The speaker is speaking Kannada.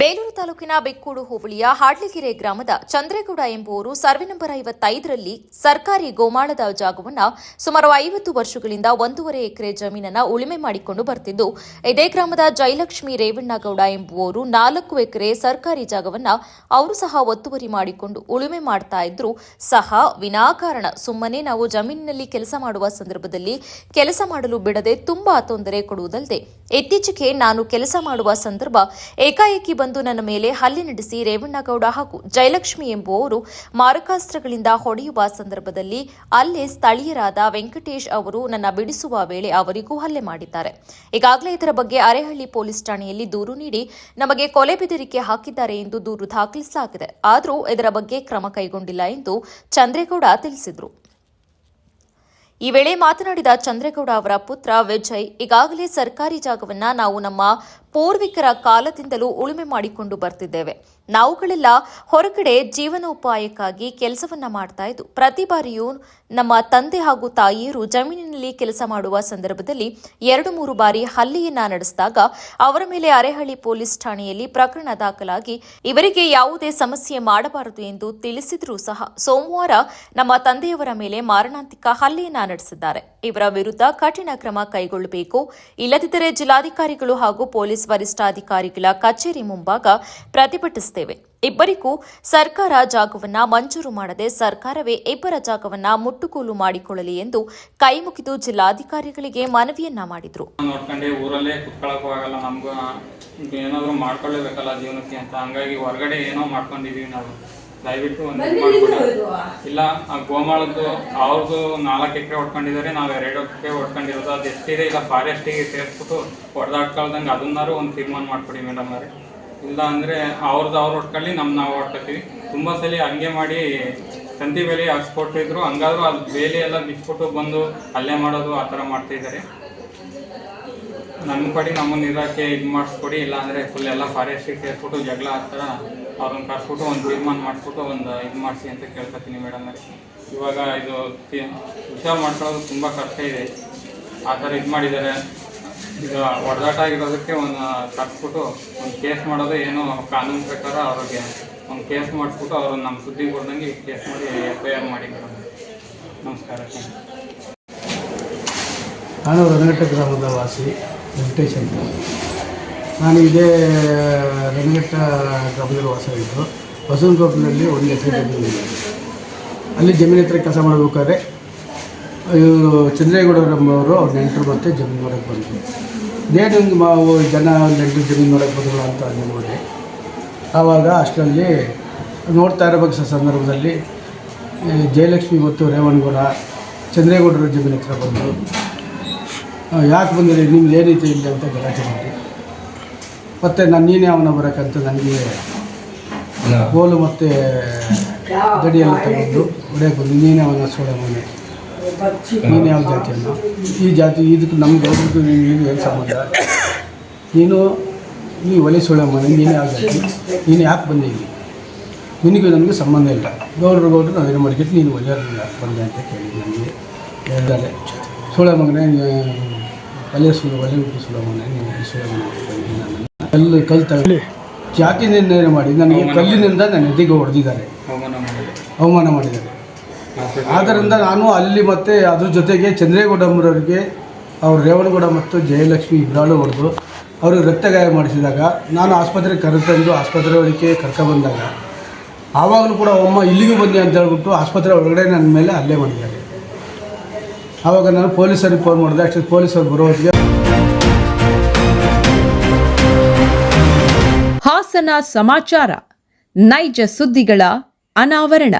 ಬೇಲೂರು ತಾಲೂಕಿನ ಬೆಕ್ಕೂಡು ಹೋಬಳಿಯ ಹಾಡ್ಲಿಗೆರೆ ಗ್ರಾಮದ ಚಂದ್ರೇಗೌಡ ಎಂಬುವರು ಸರ್ವೆ ನಂಬರ್ ಐವತ್ತೈದರಲ್ಲಿ ಸರ್ಕಾರಿ ಗೋಮಾಳದ ಜಾಗವನ್ನ ಸುಮಾರು ಐವತ್ತು ವರ್ಷಗಳಿಂದ ಒಂದೂವರೆ ಎಕರೆ ಜಮೀನನ್ನ ಉಳುಮೆ ಮಾಡಿಕೊಂಡು ಬರ್ತಿದ್ದು, ಇದೇ ಗ್ರಾಮದ ಜಯಲಕ್ಷ್ಮಿ ರೇವಣ್ಣಗೌಡ ಎಂಬುವರು ನಾಲ್ಕು ಎಕರೆ ಸರ್ಕಾರಿ ಜಾಗವನ್ನ ಅವರು ಸಹ ಒತ್ತುವರಿ ಮಾಡಿಕೊಂಡು ಉಳುಮೆ ಮಾಡ್ತಾ ಇದ್ರು ಸಹ ವಿನಾಕಾರಣ. ಸುಮ್ಮನೆ ನಾವು ಜಮೀನಿನಲ್ಲಿ ಕೆಲಸ ಮಾಡುವ ಸಂದರ್ಭದಲ್ಲಿ ಕೆಲಸ ಮಾಡಲು ಬಿಡದೆ ತುಂಬಾ ತೊಂದರೆ ಕೊಡುವುದಲ್ಲದೆ, ಇತ್ತೀಚೆಗೆ ನಾನು ಕೆಲಸ ಮಾಡುವ ಸಂದರ್ಭ ಏಕಾಏಕಿ ನನ್ನ ಮೇಲೆ ಹಲ್ಲೆ ನಡೆಸಿ ರೇವಣ್ಣಗೌಡ ಹಾಗೂ ಜಯಲಕ್ಷ್ಮಿ ಎಂಬುವವರು ಮಾರಕಾಸ್ತ್ರಗಳಿಂದ ಹೊಡೆಯುವ ಸಂದರ್ಭದಲ್ಲಿ ಅಲ್ಲೇ ಸ್ಥಳೀಯರಾದ ವೆಂಕಟೇಶ್ ಅವರು ನನ್ನ ಬಿಡಿಸುವ ವೇಳೆ ಅವರಿಗೂ ಹಲ್ಲೆ ಮಾಡಿದ್ದಾರೆ. ಈಗಾಗಲೇ ಇದರ ಬಗ್ಗೆ ಅರೆಹಳ್ಳಿ ಪೊಲೀಸ್ ಠಾಣೆಯಲ್ಲಿ ದೂರು ನೀಡಿ ನಮಗೆ ಕೊಲೆ ಬೆದರಿಕೆ ಹಾಕಿದ್ದಾರೆ ಎಂದು ದೂರು ದಾಖಲಿಸಲಾಗಿದೆ. ಆದರೂ ಇದರ ಬಗ್ಗೆ ಕ್ರಮ ಕೈಗೊಂಡಿಲ್ಲ ಎಂದು ಚಂದ್ರೇಗೌಡ ತಿಳಿಸಿದರು. ಈ ವೇಳೆ ಮಾತನಾಡಿದ ಚಂದ್ರೇಗೌಡ ಅವರ ಪುತ್ರ ವಿಜಯ್, ಈಗಾಗಲೇ ಸರ್ಕಾರಿ ಜಾಗವನ್ನ ನಾವು ನಮ್ಮ ಪೂರ್ವಿಕರ ಕಾಲದಿಂದಲೂ ಉಳುಮೆ ಮಾಡಿಕೊಂಡು ಬರ್ತಿದ್ದೇವೆ. ನಾವುಗಳೆಲ್ಲ ಹೊರಗಡೆ ಜೀವನೋಪಾಯಕ್ಕಾಗಿ ಕೆಲಸವನ್ನ ಮಾಡ್ತಾ ಇದ್ದು, ಪ್ರತಿ ಬಾರಿಯೂ ನಮ್ಮ ತಂದೆ ಹಾಗೂ ತಾಯಿಯರು ಜಮೀನಿನಲ್ಲಿ ಕೆಲಸ ಮಾಡುವ ಸಂದರ್ಭದಲ್ಲಿ ಎರಡು ಮೂರು ಬಾರಿ ಹಲ್ಲೆಯನ್ನ ನಡೆಸಿದಾಗ ಅವರ ಮೇಲೆ ಅರೆಹಳ್ಳಿ ಪೊಲೀಸ್ ಠಾಣೆಯಲ್ಲಿ ಪ್ರಕರಣ ದಾಖಲಾಗಿ ಇವರಿಗೆ ಯಾವುದೇ ಸಮಸ್ಯೆ ಮಾಡಬಾರದು ಎಂದು ತಿಳಿಸಿದರೂ ಸಹ ಸೋಮವಾರ ನಮ್ಮ ತಂದೆಯವರ ಮೇಲೆ ಮಾರಣಾಂತಿಕ ಹಲ್ಲೆಯನ್ನ ನಡೆಸಿದ್ದಾರೆ. ಇವರ ವಿರುದ್ಧ ಕಠಿಣ ಕ್ರಮ ಕೈಗೊಳ್ಳಬೇಕು. ಇಲ್ಲದಿದ್ದರೆ ಜಿಲ್ಲಾಧಿಕಾರಿಗಳು ಹಾಗೂ ಪೊಲೀಸ್ ವರಿಷ್ಠಾಧಿಕಾರಿಗಳ ಕಚೇರಿ ಮುಂಭಾಗ ಪ್ರತಿಭಟಿಸುತ್ತೇವೆ ಇಬ್ಬರಿಗೂ ಸರ್ಕಾರ ಜಾಗವನ್ನ ಮಂಜೂರು ಮಾಡದೆ ಸರ್ಕಾರವೇ ಇಬ್ಬರ ಜಾಗವನ್ನ ಮುಟ್ಟುಗೋಲು ಮಾಡಿಕೊಳ್ಳಲಿ ಎಂದು ಕೈಮುಗಿದು ಜಿಲ್ಲಾಧಿಕಾರಿಗಳಿಗೆ ಮನವಿಯನ್ನ ಮಾಡಿದ್ರು. ನೋಡ್ಕೊಂಡೆ ಊರಲ್ಲೇ ಕುತ್ಕೊಳ್ಳೋಕ್ಕೂ ಆಗಲ್ಲ ನಮ್ಗೂ ಏನಾದ್ರು ಮಾಡ್ಕೊಳ್ಳೇಬೇಕಲ್ಲ ಜೀವನಕ್ಕೆ ಅಂತ. ಹಂಗಾಗಿ ಹೊರಗಡೆ ಏನೋ ಮಾಡ್ಕೊಂಡಿದೀವಿ ನಾವು. ದಯವಿಟ್ಟು ಒಂದು ಇಲ್ಲ ಆ ಗೋಮಾಳದ್ದು ಅವ್ರದ್ದು ನಾಲ್ಕು ಎಕರೆ ಹೊಡ್ಕೊಂಡಿದ್ದಾರೆ ನಾವು ಎರಡು ಎಕರೆ ಹೊಡ್ಕೊಂಡಿರೋದು. ಅದು ಎಷ್ಟಿದೆ ಇಲ್ಲ ಫಾರೆಸ್ಟಿಗೆ ಸೇರಿಸ್ಬಿಟ್ಟು ಹೊಡೆದಾಡ್ಕೊಳ್ದಂಗೆ ಅದನ್ನಾರು ಒಂದು ತೀರ್ಮಾನ ಮಾಡ್ಕೊಡಿ ಮೇಡಮ್ ಅವರೇ. ಇಲ್ಲ ಅಂದರೆ ಅವ್ರದ್ದು ಅವ್ರು ಹೊಡ್ಕೊಳ್ಳಿ ನಮ್ಮ ನಾವು ಹೊಡ್ಕೊತೀವಿ ತುಂಬ ಸಲ ಹಂಗೆ ಮಾಡಿ ತಂತಿ ಬೇಲಿ ಹಾಕ್ಸ್ಕೊಟ್ಟಿದ್ರು ಹಂಗಾದ್ರೂ ಅದು ಬೇಲಿ ಎಲ್ಲ ಬಿಚ್ಬಿಟ್ಟು ಬಂದು ಅಲ್ಲೇ ಮಾಡೋದು ಆ ಥರ ಮಾಡ್ತಿದ್ದಾರೆ ನನ್ನ ಕಡೆ ನಮ್ಮನ್ನು ಇರೋಕ್ಕೆ ಇದು ಮಾಡಿಸ್ಕೊಡಿ ಇಲ್ಲಾಂದರೆ ಫುಲ್ ಎಲ್ಲ ಫಾರೆಸ್ಟಿಗೆ ಸೇರಿಸ್ಬಿಟ್ಟು ಜಗಳ ಆ ಥರ ಅವ್ರನ್ನ ಕರ್ಸ್ಬಿಟ್ಟು ಒಂದು ತೀರ್ಮಾನ ಮಾಡಿಸ್ಬಿಟ್ಟು ಒಂದು ಇದು ಮಾಡಿಸಿ ಅಂತ ಕೇಳ್ಕೊತೀನಿ ಮೇಡಮ್ ಇವಾಗ ಇದು ಹುಷಾರು ಮಾಡ್ಕೊಳ್ಳೋದು ತುಂಬ ಕಷ್ಟ ಇದೆ. ಆ ಥರ ಇದು ಮಾಡಿದ್ದಾರೆ. ಇದು ಹೊಡೆದಾಟ ಆಗಿರೋದಕ್ಕೆ ಒಂದು ಕಟ್ಬಿಟ್ಟು ಒಂದು ಕೇಸ್ ಮಾಡೋದು ಏನೋ ಕಾನೂನು ಪ್ರಕಾರ ಅವ್ರಿಗೆ ಒಂದು ಕೇಸ್ ಮಾಡಿಸ್ಬಿಟ್ಟು ಅವರು ನಮ್ಮ ಸುದ್ದಿ ಕೊಡ್ದಂಗೆ ಕೇಸ್ ಮಾಡಿ ಎಫ್ ಐ ಆರ್ ಮಾಡಿ. ನಮಸ್ಕಾರ. ನಾನು ರಂಗಘಟ್ಟ ಗ್ರಾಮದ ವಾಸಿ, ವೆಂಕಟೇಶ್ ಅಂತ. ನಾನು ಇದೇ ರಂಗಘಟ್ಟ ಗ್ರಾಮದಲ್ಲಿ ವಾಸವಿದ್ದು ಬಸವನಕೊಪ್ಪನಲ್ಲಿ ಒಂದು ಎಕರೆ ಜಮೀನು ಇದೆ. ಅಲ್ಲಿ ಜಮೀನು ಹತ್ರ ಕೆಲಸ ಮಾಡಬೇಕಾದ್ರೆ ಇವರು ಚಂದ್ರೇಗೌಡರಮ್ಮವರು ಅವ್ರ ನೆಂಟರು ಮತ್ತೆ ಜಮೀನು ನೋಡೋಕ್ಕೆ ಬಂದರು. ಏನು ಹಿಂಗೆ ಮಾವು ಜನ ನೆಂಟರು ಜಮೀನು ನೋಡೋಕ್ಕೆ ಬಂದರು ಅಂತ ನೋಡಿ. ಆವಾಗ ಅಷ್ಟರಲ್ಲಿ ನೋಡ್ತಾ ಇರಬೇಕು ಸಂದರ್ಭದಲ್ಲಿ ಜಯಲಕ್ಷ್ಮಿ ಮತ್ತು ರೇವಣಗೌಡ ಚಂದ್ರೇಗೌಡರ ಜಮೀನು ಹತ್ರ ಬಂದರು. ಯಾಕೆ ಬಂದಿರಿ? ನಿಮ್ದು ಏನೈತೆ ಇಲ್ಲ ಅಂತ ಗಲಾಟೆ ಮಾಡಿ. ಮತ್ತು ನಾನು ನೀನೇ ಅವನ ಬರೋಕ್ಕಂತ ನನಗೆ ಗೋಲು ಮತ್ತು ಗಡಿಯೆಲ್ಲ ತಗೊಂಡು ಹೊಡೆಯಕ್ಕೆ ಬಂದು ನೀನೇ ಅವನ ಸೋಳೆ ಮನೆ. ನೀನು ಯಾವ ಜಾತಿಯನ್ನು ಈ ಜಾತಿ ಇದಕ್ಕೆ ನಮ್ಮ ಗೌರವಕ್ಕೆ ನೀನು ಏನು ಸಂಬಂಧ? ನೀನು ಈ ಒಲೆ ಸೋಳೆ ಮನೆ ನೀನು ಯಾವ ಜಾತಿ? ನೀನು ಯಾಕೆ ಬಂದೆ ಇಲ್ಲಿ? ನಿನಗೂ ನನಗೆ ಸಂಬಂಧ ಇಲ್ಲ. ಗೌಡ್ರು ನಾವು ಏನು ಮಾಡಿಬಿಟ್ಟು ನೀನು ಒಲೆಯವ್ರನ್ನ ಯಾಕೆ ಬಂದೆ ಅಂತ ಕೇಳಿ ನನಗೆ. ಹೇಳಿದ್ದಾರೆ ಸೋಳೆ ಮಗನೇ ಒಲೆ ಸುಳ್ಳು ಒಲೆ ಉಪ್ಪು ಸುಳ್ಳು ಮಗನೇ ನೀನು ಸೋಳೆ ಎಲ್ಲ ನಾನು. ಕಲ್ಲು ತಗೊಳ್ಳಿ ಜಾತಿ ನಿರ್ಣಯ ಮಾಡಿ ನನಗೆ ಕಲ್ಲಿನಿಂದ ನನ್ನ ಎದೆಗೆ ಹೊಡೆದಿದ್ದಾರೆ. ಅವಮಾನ ಮಾಡಿದ್ದಾರೆ. ಆದ್ದರಿಂದ ನಾನು ಅಲ್ಲಿ ಮತ್ತೆ ಅದ್ರ ಜೊತೆಗೆ ಚಂದ್ರೇಗೌಡಮ್ಮರವರಿಗೆ, ಅವ್ರು ರೇವಣಗೌಡ ಮತ್ತು ಜಯಲಕ್ಷ್ಮಿ ಇಬ್ಬರಾಳು ಹೊಡೆದು ರಕ್ತ ರಕ್ತಗಾಯ ಮಾಡಿಸಿದಾಗ ನಾನು ಆಸ್ಪತ್ರೆಗೆ ಕರೆತಂದು ಆಸ್ಪತ್ರೆ ಒಳಗೆ ಕರ್ಕೊಬಂದಾಗ ಆವಾಗಲೂ ಕೂಡ ಅಮ್ಮ ಇಲ್ಲಿಗೂ ಬನ್ನಿ ಅಂತ ಹೇಳ್ಬಿಟ್ಟು ಆಸ್ಪತ್ರೆ ಒಳಗಡೆ ನನ್ನ ಮೇಲೆ ಅಲ್ಲೇ ಮಾಡಿದ್ದಾರೆ. ಆವಾಗ ನಾನು ಪೊಲೀಸರಿಗೆ ಫೋನ್ ಮಾಡಿದೆ, ಅಷ್ಟು ಪೊಲೀಸರು ಬರೋ ಹೊತ್ತಿಗೆ ಹಾಸನ ಸಮಾಚಾರ, ನೈಜ ಸುದ್ದಿಗಳ ಅನಾವರಣ.